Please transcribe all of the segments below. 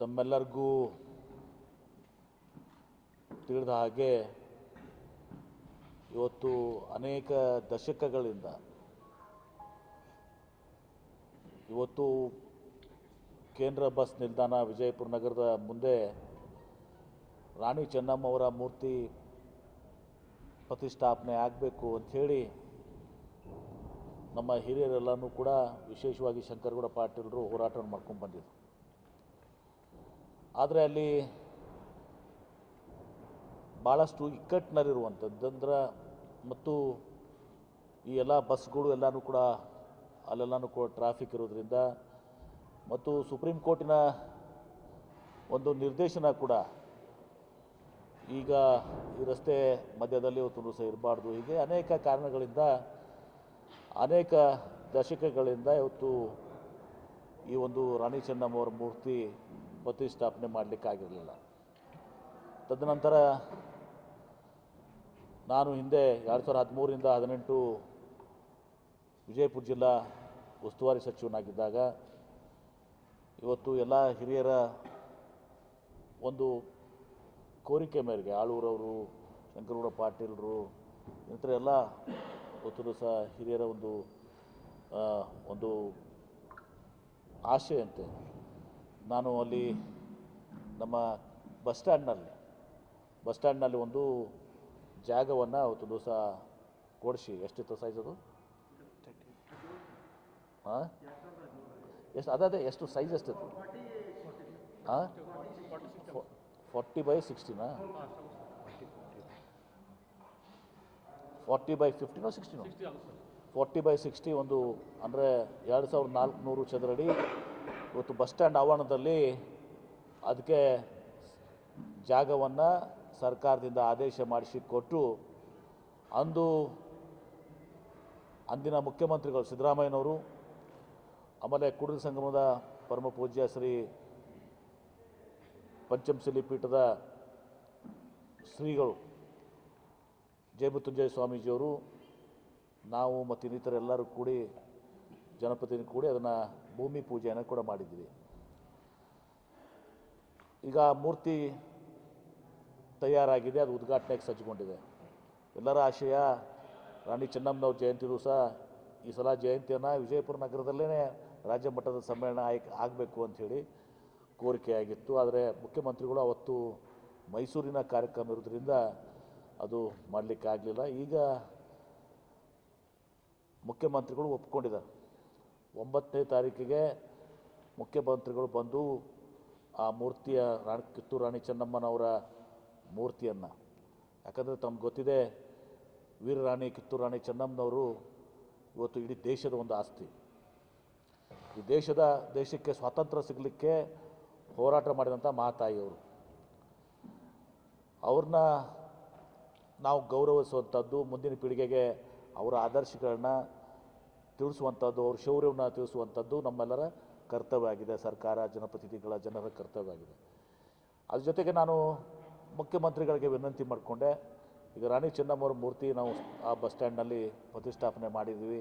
ತಮ್ಮೆಲ್ಲರಿಗೂ ತಿಳಿದ ಹಾಗೆ ಇವತ್ತು ಅನೇಕ ದಶಕಗಳಿಂದ ಇವತ್ತು ಕೇಂದ್ರ ಬಸ್ ನಿಲ್ದಾಣ ವಿಜಯಪುರ ನಗರದ ಮುಂದೆ ರಾಣಿ ಚೆನ್ನಮ್ಮ ಅವರ ಮೂರ್ತಿ ಪ್ರತಿಷ್ಠಾಪನೆ ಆಗಬೇಕು ಅಂಥೇಳಿ ನಮ್ಮ ಹಿರಿಯರೆಲ್ಲನೂ ಕೂಡ ವಿಶೇಷವಾಗಿ ಶಂಕರಗೌಡ ಪಾಟೀಲರು ಹೋರಾಟವನ್ನು ಮಾಡ್ಕೊಂಡು ಬಂದಿದ್ರು. ಆದರೆ ಅಲ್ಲಿ ಭಾಳಷ್ಟು ಇಕ್ಕಟ್ಟಿನಲ್ಲಿರುವಂಥದ್ದು ಅಂದ್ರೆ ಮತ್ತು ಈ ಎಲ್ಲ ಬಸ್ಗಳು ಎಲ್ಲನೂ ಕೂಡ ಅಲ್ಲೆಲ್ಲನೂ ಕೂಡ ಟ್ರಾಫಿಕ್ ಇರೋದ್ರಿಂದ ಮತ್ತು ಸುಪ್ರೀಂ ಕೋರ್ಟಿನ ಒಂದು ನಿರ್ದೇಶನ ಕೂಡ ಈಗ ಈ ರಸ್ತೆ ಮಧ್ಯದಲ್ಲಿ ಇವತ್ತು ಸಹ ಇರಬಾರ್ದು. ಹೀಗೆ ಅನೇಕ ಕಾರಣಗಳಿಂದ, ಅನೇಕ ದಶಕಗಳಿಂದ ಇವತ್ತು ಈ ಒಂದು ರಾಣಿ ಚೆನ್ನಮ್ಮವರ ಮೂರ್ತಿ ಪ್ರತಿಷ್ಠಾಪನೆ ಮಾಡಲಿಕ್ಕಾಗಿರಲಿಲ್ಲ. ತದನಂತರ ನಾನು ಹಿಂದೆ ಎರಡು ಸಾವಿರದ ಹದಿಮೂರರಿಂದ ಹದಿನೆಂಟು ವಿಜಯಪುರ ಜಿಲ್ಲಾ ಉಸ್ತುವಾರಿ ಸಚಿವನಾಗಿದ್ದಾಗ ಇವತ್ತು ಎಲ್ಲ ಹಿರಿಯರ ಒಂದು ಕೋರಿಕೆ ಮೇರೆಗೆ ಆಳೂರವರು, ಶಂಕರಗೌಡ ಪಾಟೀಲರು ಇಂಥರ ಎಲ್ಲ ಇವತ್ತು ಸಹ ಹಿರಿಯರ ಒಂದು ಒಂದು ಆಶೆಯಂತೆ ನಾನು ಅಲ್ಲಿ ನಮ್ಮ ಬಸ್ ಸ್ಟ್ಯಾಂಡ್ನಲ್ಲಿ ಬಸ್ ಸ್ಟ್ಯಾಂಡ್ನಲ್ಲಿ ಒಂದು ಜಾಗವನ್ನು ಅವತ್ತು ದಿವಸ ಕೊಡಿಸಿ. ಎಷ್ಟಿತ್ತು ಸೈಜ್ ಅದು? ಹಾಂ ಎಷ್ಟು ಅದೇ ಎಷ್ಟು ಸೈಜ್ ಎಷ್ಟಿತ್ತು ಹಾಂ ಫೋರ್ಟಿ ಬೈ ಸಿಕ್ಸ್ಟಿನಾ? ಫಾರ್ಟಿ ಬೈ ಫಿಫ್ಟಿನೋ ಸಿಕ್ಸ್ಟಿನೋ? ಫಾರ್ಟಿ ಬೈ ಸಿಕ್ಸ್ಟಿ ಒಂದು ಅಂದರೆ ಎರಡು ಸಾವಿರದ ನಾಲ್ಕುನೂರು ಚದರಡಿ ಇವತ್ತು ಬಸ್ ಸ್ಟ್ಯಾಂಡ್ ಆವರಣದಲ್ಲಿ ಅದಕ್ಕೆ ಜಾಗವನ್ನು ಸರ್ಕಾರದಿಂದ ಆದೇಶ ಮಾಡಿಸಿ ಕೊಟ್ಟು ಅಂದು ಅಂದಿನ ಮುಖ್ಯಮಂತ್ರಿಗಳು ಸಿದ್ದರಾಮಯ್ಯನವರು, ಆಮೇಲೆ ಕುಡಿದ ಸಂಗಮದ ಪರಮ ಪೂಜ್ಯ ಶ್ರೀ ಪಂಚಮಶಿಲಿ ಪೀಠದ ಶ್ರೀಗಳು ಜಯಮೃತ್ಯುಂಜಯ ಸ್ವಾಮೀಜಿಯವರು, ನಾವು ಮತ್ತು ಇನ್ನಿತರೆಲ್ಲರೂ ಕೂಡಿ ಜನಪ್ರತಿನಿಧಿ ಕೂಡಿ ಅದನ್ನು ಭೂಮಿ ಪೂಜೆಯನ್ನು ಕೂಡ ಮಾಡಿದ್ದೀವಿ ಈಗ ಮೂರ್ತಿ ತಯಾರಾಗಿದೆ, ಅದು ಉದ್ಘಾಟನೆಗೆ ಸಜ್ಜುಗೊಂಡಿದೆ ಎಲ್ಲರ ಆಶಯ, ರಾಣಿ ಚೆನ್ನಮ್ಮನವ್ರ ಜಯಂತಿ ದಿವಸ ಈ ಸಲ ಜಯಂತಿಯನ್ನು ವಿಜಯಪುರ ನಗರದಲ್ಲೇ ರಾಜ್ಯ ಮಟ್ಟದ ಸಮ್ಮೇಳನ ಆಯ್ಕೆ ಆಗಬೇಕು ಅಂಥೇಳಿ ಕೋರಿಕೆಯಾಗಿತ್ತು. ಆದರೆ ಮುಖ್ಯಮಂತ್ರಿಗಳು ಅವತ್ತು ಮೈಸೂರಿನ ಕಾರ್ಯಕ್ರಮ ಇರೋದ್ರಿಂದ ಅದು ಮಾಡಲಿಕ್ಕಾಗಲಿಲ್ಲ. ಈಗ ಮುಖ್ಯಮಂತ್ರಿಗಳು ಒಪ್ಕೊಂಡಿದ್ದಾರೆ. ಒಂಬತ್ತನೇ ತಾರೀಕಿಗೆ ಮುಖ್ಯಮಂತ್ರಿಗಳು ಬಂದು ಆ ಮೂರ್ತಿಯ ರಾಣಿ, ಕಿತ್ತೂರು ರಾಣಿ ಚೆನ್ನಮ್ಮನವರ ಮೂರ್ತಿಯನ್ನು. ಯಾಕಂದರೆ ತಮ್ಗೆ ಗೊತ್ತಿದೆ, ವೀರರಾಣಿ, ಕಿತ್ತೂರು ರಾಣಿ ಚೆನ್ನಮ್ಮನವರು ಇವತ್ತು ಇಡೀ ದೇಶದ ಒಂದು ಆಸ್ತಿ. ಈ ದೇಶದ, ದೇಶಕ್ಕೆ ಸ್ವಾತಂತ್ರ್ಯ ಸಿಗಲಿಕ್ಕೆ ಹೋರಾಟ ಮಾಡಿದಂಥ ಮಹಾತಾಯಿಯವರು ಅವ್ರನ್ನ ನಾವು ಗೌರವಿಸುವಂಥದ್ದು ಮುಂದಿನ ಪೀಳಿಗೆಗೆ ಅವರ ಆದರ್ಶಗಳನ್ನ ತಿಳಿಸುವಂಥದ್ದು ಅವ್ರ ಶೌರ್ಯವನ್ನು ತಿಳಿಸುವಂಥದ್ದು ನಮ್ಮೆಲ್ಲರ ಕರ್ತವ್ಯ ಆಗಿದೆ ಸರ್ಕಾರ, ಜನಪ್ರತಿನಿಧಿಗಳ, ಜನರ ಕರ್ತವ್ಯ ಆಗಿದೆ ಅದ್ರ ಜೊತೆಗೆ ನಾನು ಮುಖ್ಯಮಂತ್ರಿಗಳಿಗೆ ವಿನಂತಿ ಮಾಡಿಕೊಂಡೆ, ಈಗ ರಾಣಿ ಚೆನ್ನಮ್ಮವ್ರ ಮೂರ್ತಿ ನಾವು ಆ ಬಸ್ ಸ್ಟ್ಯಾಂಡ್ನಲ್ಲಿ ಪ್ರತಿಷ್ಠಾಪನೆ ಮಾಡಿದ್ದೀವಿ,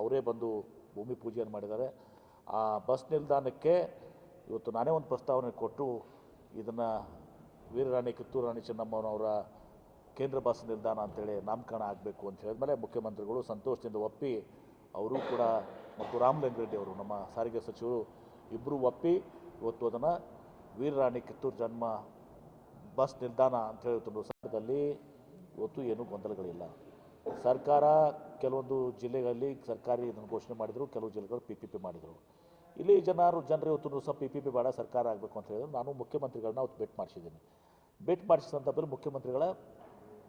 ಅವರೇ ಬಂದು ಭೂಮಿ ಪೂಜೆಯನ್ನು ಮಾಡಿದ್ದಾರೆ. ಆ ಬಸ್ ನಿಲ್ದಾಣಕ್ಕೆ ಇವತ್ತು ನಾನೇ ಒಂದು ಪ್ರಸ್ತಾವನೆ ಕೊಟ್ಟು ಇದನ್ನು ವೀರರಾಣಿ ಕಿತ್ತೂರು ರಾಣಿ ಚೆನ್ನಮ್ಮನವರ ಕೇಂದ್ರ ಬಸ್ ನಿಲ್ದಾಣ ಅಂತೇಳಿ ನಾಮಕರಣ ಆಗಬೇಕು ಅಂತ ಹೇಳಿದ್ಮೇಲೆ ಮುಖ್ಯಮಂತ್ರಿಗಳು ಸಂತೋಷದಿಂದ ಒಪ್ಪಿ ಅವರು ಕೂಡ ಮತ್ತು ರಾಮಲಿಂಗಾರೆಡ್ಡಿ ಅವರು, ನಮ್ಮ ಸಾರಿಗೆ ಸಚಿವರು ಇಬ್ಬರು ಒಪ್ಪಿ ಇವತ್ತು ಅದನ್ನು ವೀರರಾಣಿ ಕಿತ್ತೂರು ಜನ್ಮ ಬಸ್ ನಿಲ್ದಾಣ ಅಂತ ಹೇಳ್ತಿದ್ರು. ಸರ್ಕಾರದಲ್ಲಿ ಇವತ್ತು ಏನೂ ಗೊಂದಲಗಳಿಲ್ಲ. ಸರ್ಕಾರ ಕೆಲವೊಂದು ಜಿಲ್ಲೆಗಳಲ್ಲಿ ಸರ್ಕಾರಿ ಇದನ್ನು ಘೋಷಣೆ ಮಾಡಿದರು, ಕೆಲವು ಜಿಲ್ಲೆಗಳು ಪಿ ಪಿ ಪಿ ಮಾಡಿದರು. ಇಲ್ಲಿ ಜನರು ಜನರು ಇವತ್ತು ಸಹ ಪಿ ಪಿ ಪಿ ಬೇಡ, ಸರ್ಕಾರ ಆಗಬೇಕು ಅಂತ ಹೇಳಿದ್ರು. ನಾನು ಮುಖ್ಯಮಂತ್ರಿಗಳನ್ನ ಅವತ್ತು ಭೇಟಿ ಮಾಡಿಸಿದ್ದೀನಿ. ಭೇಟಿ ಮಾಡಿಸಿದ ಸಂದರ್ಭದಲ್ಲಿ ಮುಖ್ಯಮಂತ್ರಿಗಳ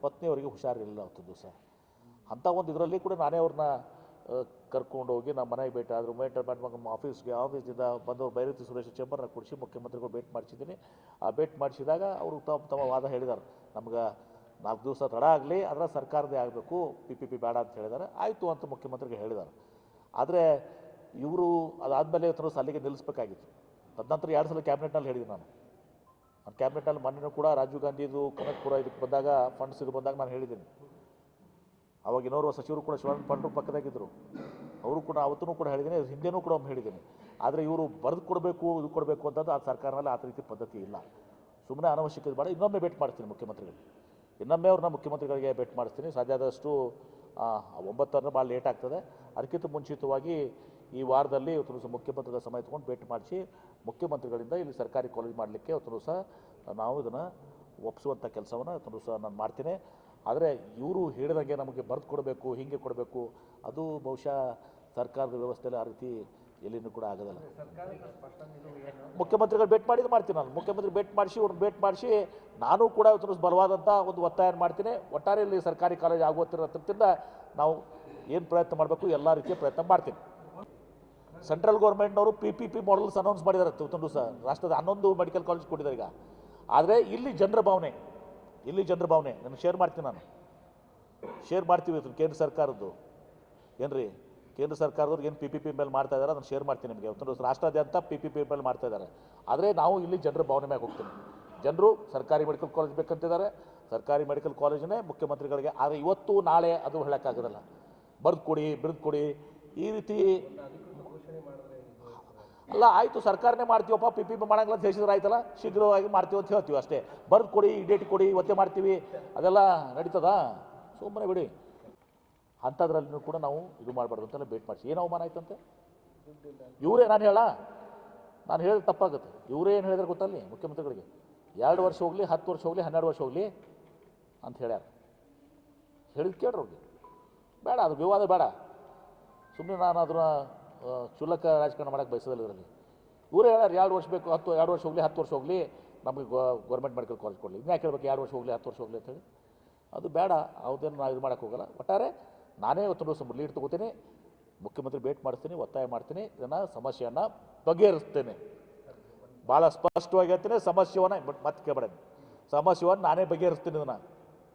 ಪತ್ನಿಯವರಿಗೆ ಹುಷಾರಿರಲಿಲ್ಲ ಅವತ್ತು ದಿವಸ ಅಂಥ ಒಂದು ಇದರಲ್ಲಿ ಕೂಡ ನಾನೇ ಅವ್ರನ್ನ ಕರ್ಕೊಂಡು ಹೋಗಿ ನಮ್ಮ ಮನೆಗೆ ಭೇಟಿ ಆದರು. ಮೇಟ್ ಮಗ ಆಫೀಸ್ಗೆ. ಆಫೀಸಿಂದ ಬಂದವರು ಬೈರತಿ ಸುರೇಶ್ ಚೇಂಬರ್ನ ಕೊಡಿಸಿ ಮುಖ್ಯಮಂತ್ರಿಗಳು ಭೇಟಿ ಮಾಡಿಸಿದ್ದೀನಿ. ಆ ಭೇಟಿ ಮಾಡಿಸಿದಾಗ ಅವರು ತಮ್ಮ ಉತ್ತಮ ವಾದ ಹೇಳಿದ್ದಾರೆ. ನಮ್ಗೆ ನಾಲ್ಕು ದಿವಸ ತಡ ಆಗಲಿ, ಅದರ ಸರ್ಕಾರದೇ ಆಗಬೇಕು. ಪಿ ಪಿ ಪಿ ಬೇಡ ಅಂತ ಹೇಳಿದ್ದಾರೆ. ಆಯಿತು ಅಂತ ಮುಖ್ಯಮಂತ್ರಿಗೆ ಹೇಳಿದ್ದಾರೆ. ಆದರೆ ಇವರು ಅದಾದಮೇಲೆ ತನ್ನ ಅಲ್ಲಿಗೆ ನಿಲ್ಲಿಸ್ಬೇಕಾಗಿತ್ತು. ತದನಂತರ ಎರಡು ಸಲ ಕ್ಯಾಬಿನೆಟ್ನಲ್ಲಿ ನಾನು. ನಾನು ಕ್ಯಾಬಿನೆಟ್ನಲ್ಲಿ ಮೊನ್ನೆ ಕೂಡ ರಾಜೀವ್ ಗಾಂಧಿದು ಕನಕಪುರ ಇದಕ್ಕೆ ಬಂದಾಗ ಫಂಡ್ಸ್ ಇದು ಬಂದಾಗ ನಾನು ಹೇಳಿದ್ದೀನಿ. ಅವಾಗ ಇನ್ನೋರ್ವ ಸಚಿವರು ಕೂಡ ಶಿವಾನಂದ ಪಾಂಡ್ರು ಪಕ್ಕದಾಗಿದ್ದರು ಅವರು ಕೂಡ ಅವತ್ತೂ ಕೂಡ ಹೇಳಿದ್ದೀನಿ, ಹಿಂದೆನೂ ಕೂಡ ಒಮ್ಮೆ ಹೇಳಿದ್ದೀನಿ. ಆದರೆ ಇವರು ಬರೆದು ಕೊಡಬೇಕು, ಇದು ಕೊಡಬೇಕು ಅಂತಂದು ಆ ಸರ್ಕಾರನಲ್ಲಿ ಆ ರೀತಿ ಪದ್ಧತಿ ಇಲ್ಲ. ಸುಮ್ಮನೆ ಅನವಶ್ಯಕತೆ ಬೇಡ, ಇನ್ನೊಮ್ಮೆ ಭೇಟಿ ಮಾಡ್ತೀನಿ ಮುಖ್ಯಮಂತ್ರಿಗಳಿಗೆ. ಇನ್ನೊಮ್ಮೆ ಅವ್ರನ್ನ ಮುಖ್ಯಮಂತ್ರಿಗಳಿಗೆ ಭೇಟಿ ಮಾಡಿಸ್ತೀನಿ. ಸಾಧ್ಯ ಆದಷ್ಟು ಭಾಳ ಲೇಟ್ ಆಗ್ತದೆ. ಅದಕ್ಕಿಂತ ಮುಂಚಿತವಾಗಿ ಈ ವಾರದಲ್ಲಿ ಇವತ್ತು ಮುಖ್ಯಮಂತ್ರಿಗಳ ಸಮಯ ತೊಗೊಂಡು ಭೇಟಿ ಮಾಡಿಸಿ, ಮುಖ್ಯಮಂತ್ರಿಗಳಿಂದ ಇಲ್ಲಿ ಸರ್ಕಾರಿ ಕಾಲೇಜ್ ಮಾಡಲಿಕ್ಕೆ ಇವತ್ತು ಸಹ ನಾವು ಇದನ್ನು ಒಪ್ಪಿಸುವಂಥ ಕೆಲಸವನ್ನು ಇವತ್ತು ಸಹ ನಾನು ಮಾಡ್ತೀನಿ. ಆದರೆ ಇವರು ಹೇಳಿದಂಗೆ ನಮಗೆ ಬರೆದು ಕೊಡಬೇಕು ಹೀಗೆ ಕೊಡಬೇಕು ಅದು ಬಹುಶಃ ಸರ್ಕಾರದ ವ್ಯವಸ್ಥೆಯಲ್ಲಿ ಆ ರೀತಿ ಎಲ್ಲಿನೂ ಕೂಡ ಆಗೋದಲ್ಲ. ಮುಖ್ಯಮಂತ್ರಿಗಳು ಭೇಟಿ ಮಾಡಿದ್ದು ಮಾಡ್ತೀನಿ ನಾನು. ಮುಖ್ಯಮಂತ್ರಿ ಭೇಟಿ ಮಾಡಿಸಿ ಅವ್ರನ್ನ ಭೇಟಿ ಮಾಡಿಸಿ ನಾನು ಕೂಡ ಇವತ್ತು ಬಲವಾದಂಥ ಒಂದು ಒತ್ತಾಯ ಮಾಡ್ತೀನಿ. ಒಟ್ಟಾರೆ ಇಲ್ಲಿ ಸರ್ಕಾರಿ ಕಾಲೇಜ್ ಆಗುತ್ತಿರೋದ್ರಿಂದ ನಾವು ಏನು ಪ್ರಯತ್ನ ಮಾಡಬೇಕು ಎಲ್ಲ ರೀತಿಯ ಪ್ರಯತ್ನ ಮಾಡ್ತೀನಿ. Central ಗೌರ್ಮೆಂಟ್ನವರು P P P models announce ಮಾಡಿದ್ದಾರೆ ಇವತ್ತೊಂದು ಸರ್ ರಾಷ್ಟ್ರದ ಹನ್ನೊಂದು ಮೆಡಿಕಲ್ ಕಾಲೇಜ್ ಕೊಟ್ಟಿದ್ದಾರೆ ಈಗ. ಆದರೆ ಇಲ್ಲಿ ಜನರ ಭಾವನೆ ಇಲ್ಲಿ ಜನರ ಭಾವನೆ ನಾನು ಶೇರ್ ಮಾಡ್ತೀನಿ ನಾನು. ಶೇರ್ ಮಾಡ್ತೀವಿ ಕೇಂದ್ರ ಸರ್ಕಾರದ್ದು. ಏನ್ರಿ? ಕೇಂದ್ರ ಸರ್ಕಾರದವ್ರು ಏನು ಪಿ ಪಿ ಪಿ ಮೇಲೆ ಮಾಡ್ತಾ ಇದ್ದಾರೆ ಅದನ್ನು ಶೇರ್ ಮಾಡ್ತೀನಿ ನಿಮಗೆ. ದಿವಸ ರಾಷ್ಟ್ರಾದ್ಯಂತ ಪಿ ಪಿ ಪಿ ಮೇಲೆ ಮಾಡ್ತಾ ಇದ್ದಾರೆ ಆದರೆ ನಾವು ಇಲ್ಲಿ ಜನರ ಭಾವನೆ ಮ್ಯಾಗೆ ಹೋಗ್ತೀನಿ ಜನರು ಸರ್ಕಾರಿ ಮೆಡಿಕಲ್ ಕಾಲೇಜ್ ಬೇಕಂತಿದ್ದಾರೆ ಸರ್ಕಾರಿ ಮೆಡಿಕಲ್ ಕಾಲೇಜನ್ನೇ ಮುಖ್ಯಮಂತ್ರಿಗಳಿಗೆ, ಆದರೆ ಇವತ್ತು ನಾಳೆ ಅದು ಹೇಳೋಕ್ಕಾಗೋದಿಲ್ಲ ಬರೆದು ಕೊಡಿ ಬಿರ್ದು ಕೊಡಿ, ಈ ರೀತಿ ಅಲ್ಲ ಆಯಿತು ಸರ್ಕಾರನೇ ಮಾಡ್ತೀವಪ್ಪ ಪಿ ಪಿ ಮಾಡಂಗಿಲ್ಲ ಅಂತ ಆಯ್ತಲ್ಲ? ಶೀಘ್ರವಾಗಿ ಮಾಡ್ತೀವಿ ಅಂತ ಹೇಳ್ತೀವಿ ಅಷ್ಟೇ. ಬರ್ದು ಕೊಡಿ ಡೇಟ್ ಕೊಡಿ ಇವತ್ತೇ ಮಾಡ್ತೀವಿ. ಅದೆಲ್ಲ ನಡೀತದಾ? ಸುಮ್ಮನೆ ಬಿಡಿ. ಅಂಥದ್ರಲ್ಲೂ ಕೂಡ ನಾವು ಇದು ಮಾಡಬಾರ್ದು ಅಂತೆಲ್ಲ ಭೇಟಿ ಮಾಡಿಸಿ. ಏನು ಅವಮಾನ ಆಯ್ತಂತೆ? ಇವರೇ ನಾನು ಹೇಳ. ನಾನು ಹೇಳಿದ್ರೆ ತಪ್ಪಾಗುತ್ತೆ. ಇವರೇ ಏನು ಹೇಳಿದ್ರೆ ಗೊತ್ತಲ್ಲಿ ಮುಖ್ಯಮಂತ್ರಿಗಳಿಗೆ? ಎರಡು ವರ್ಷ ಹೋಗಲಿ ಹತ್ತು ವರ್ಷ ಹೋಗಲಿ ಹನ್ನೆರಡು ವರ್ಷ ಹೋಗಲಿ ಅಂತ ಹೇಳ್ಯಾರ. ಹೇಳಿದ್ ಕೇಳ್ರಿ ಅವ್ರಿಗೆ. ಬೇಡ ಅದು ವಿವಾದ ಬೇಡ. ಸುಮ್ಮನೆ ನಾನು ಆ, ಕ್ಷುಲ್ಲಕ ರಾಜಕಾರಣ ಮಾಡೋಕ್ಕೆ ಬಯಸೋದಿಲ್ಲ ಇದರಲ್ಲಿ. ಇವರು ಹೇಳ್ಯಾರ ಎರಡು ವರ್ಷ ಬೇಕು ಹತ್ತು ಎರಡು ವರ್ಷ ಹೋಗಲಿ ಹತ್ತು ವರ್ಷ ಹೋಗಲಿ ನಮಗೆ ಗೌರ್ಮೆಂಟ್ ಮೆಡಿಕಲ್ ಕಾಲೇಜ್ ಕೊಡಲಿ. ಇನ್ಯಾಕೆ ಹೇಳ್ಬೇಕು ಎರಡು ವರ್ಷ ಹೋಗಲಿ ಹತ್ತು ವರ್ಷ ಹೋಗಲಿ ಅಂತೇಳಿ. ಅದು ಬೇಡ ಅವ್ರದ್ದೇನು ನಾವು ಇದು ಮಾಡೋಕೆ ಹೋಗಲ್ಲ. ಒಟ್ಟಾರೆ ನಾನೇ ಇವತ್ತು ವರ್ಷ ಲೀಡ್ ತೊಗೋತೀನಿ ಮುಖ್ಯಮಂತ್ರಿ ಭೇಟಿ ಮಾಡಿಸ್ತೀನಿ ಒತ್ತಾಯ ಮಾಡ್ತೀನಿ ಇದನ್ನು ಸಮಸ್ಯೆಯನ್ನು ಬಗೆಹರಿಸ್ತೇನೆ. ಭಾಳ ಸ್ಪಷ್ಟವಾಗಿ ಹೇಳ್ತೀನಿ ಸಮಸ್ಯೆವನ್ನು ಬಟ್ ಮತ್ತೆ ಕೇಳಬೇಡ. ಸಮಸ್ಯೆವನ್ನು ನಾನೇ ಬಗೆಹರಿಸ್ತೀನಿ ಇದನ್ನು.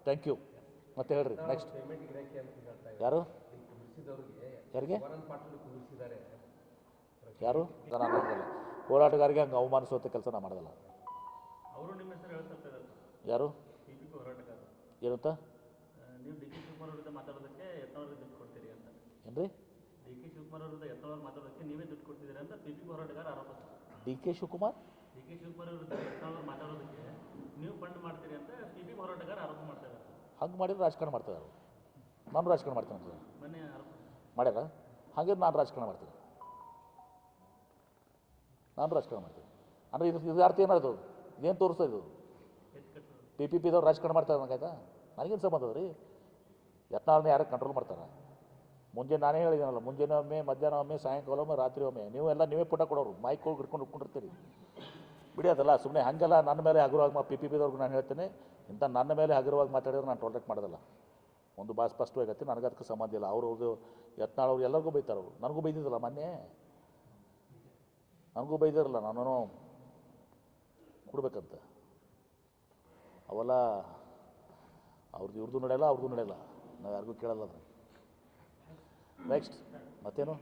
ಥ್ಯಾಂಕ್ ಯು ಮತ್ತೆ ಹೇಳ್ರಿ ನೆಕ್ಸ್ಟ್ ಯಾರು? ಯಾರಿಗೆ? ಯಾರು? ನಾನು ಹೋರಾಟಗಾರಿಗೆ ಹಂಗೆ ಅವಮಾನಿಸುವಂಥ ಕೆಲಸ ನಾನು ಮಾಡೋದಲ್ಲ ನಿಮ್ಮ ಯಾರು? ಏನಂತ? ಆ, ನೀವು ಡಿ ಕೆ ಶಿವಕುಮಾರ್ ವಿರುದ್ಧ ಮಾತಾಡೋದಕ್ಕೆ ಯತ್ನವ್ರಿಗೆ ದುಡ್ಡು ಕೊಡ್ತೀರಿ ಅಂತ. ಏನ್ರಿ? ಡಿ ಕೆ ಶಿವಕುಮಾರ್ ವಿರುದ್ಧ ಯತ್ನವ್ರು ಮಾತಾಡೋದಕ್ಕೆ ನೀವೇ ದುಡ್ಡು ಕೊಡ್ತಿದ್ದೀರಿ ಅಂತ ಪಿ ಪಿ ಹೋರಾಟಗಾರ ಆರೋಪ D K Shivakumar? D K Shivakumar ವಿರುದ್ಧ ಯತ್ನವ್ರು ಮಾತಾಡೋದಕ್ಕೆ ನೀವು ಫಂಡ್ ಮಾಡ್ತೀರಿ ಅಂತ ಪಿ ಪಿ ಹೋರಾಟಗಾರ ಆರೋಪ ಮಾಡ್ತಾ ಇದ್ದಾರೆ. ಹಂಗೆ ಮಾಡಿದ್ರೆ ರಾಜಕಾರಣ ಮಾಡ್ತಾರೆ ನಾನು ರಾಜಕಾರಣ ಮಾಡ್ತೀನಿ ಅಂತ. ಮೊನ್ನೆ ಆರೋಪ ಮಾಡ್ಯಾರ? ಹಾಗೆ ನಾನು ರಾಜಕಾರಣ ಮಾಡ್ತೀನಿ. ನಾನು ರಾಜಕಾರಣ ಮಾಡ್ತೀನಿ. ಅಂದರೆ ಇದು ಇದು ಅರ್ಥ ಏನಾಯ್ತು? ಏನು ತೋರಿಸ್ತಾ ಇದು ಪಿ ಪಿ ಪಿದವ್ರು ರಾಜಕಾರಣ ಮಾಡ್ತಾರೆ ನನಗಾಯ್ತಾ ನನಗೇನು ಸಂಬಂಧ ಅದ ರೀ? ಯತ್ನಾಳನ್ನ ಯಾರು ಕಂಟ್ರೋಲ್ ಮಾಡ್ತಾರೆ? ಮುಂಜಾನೆ ನಾನೇ ಹೇಳಿದ್ದೀನಲ್ಲ ಮುಂಜಾನೆ ಒಮ್ಮೆ, ಮಧ್ಯಾಹ್ನ ಒಮ್ಮೆ, ಸಾಯಂಕಾಲ ಒಮ್ಮೆ, ರಾತ್ರಿ ಒಮ್ಮೆ. ನೀವು ಎಲ್ಲ ನೀವೇ ಪುಟ ಕೊಡೋರು ಮೈಕ್ ಹೋಗಿ ಹಿಡ್ಕೊಂಡು ಹಿಡ್ಕೊಂಡಿರ್ತೀರಿ ಬಿಡಿ ಅದಲ್ಲ ಸುಮ್ಮನೆ ಹಾಗೆಲ್ಲ ನನ್ನ ಮೇಲೆ ಹಗುರವಾಗಿ ಪಿ ಪಿ ಪಿದವ್ರಿಗೆ ನಾನು ಹೇಳ್ತೇನೆ, ಇಂಥ ನನ್ನ ಮೇಲೆ ಹಗುರವಾಗಿ ಮಾತಾಡಿದ್ರೆ ನಾನು ಟೋಲ್ರೇಟ್ ಮಾಡೋದಿಲ್ಲ. ಒಂದು ಭಾಳ ಸ್ಪಷ್ಟವಾಗತ್ತೆ ನನಗೆ ಅದಕ್ಕೆ ಸಂಬಂಧ ಇಲ್ಲ. ಅವರು ಅವ್ರದ್ದು ಯತ್ನಾಳ್ ಅವ್ರು ಎಲ್ಲರಿಗೂ ಬೈತಾರೆ ಅವರು. ನನಗೂ ಬೈದಿದ್ರಲ್ಲ ಮೊನ್ನೆ? ನನಗೂ ಬೈದಿರಲ್ಲ ನಾನು ಕೊಡ್ಬೇಕಂತ. ಅವೆಲ್ಲ ಅವ್ರದ್ದು ಇವ್ರದ್ದು ನಡೆಯಲ್ಲ ಅವ್ರದ್ದು ನಡೆಯಲ್ಲ. ನಾವು ಯಾರಿಗೂ ಕೇಳಲ್ಲ ಅದನ್ನು ನೆಕ್ಸ್ಟ್ ಮತ್ತೇನು?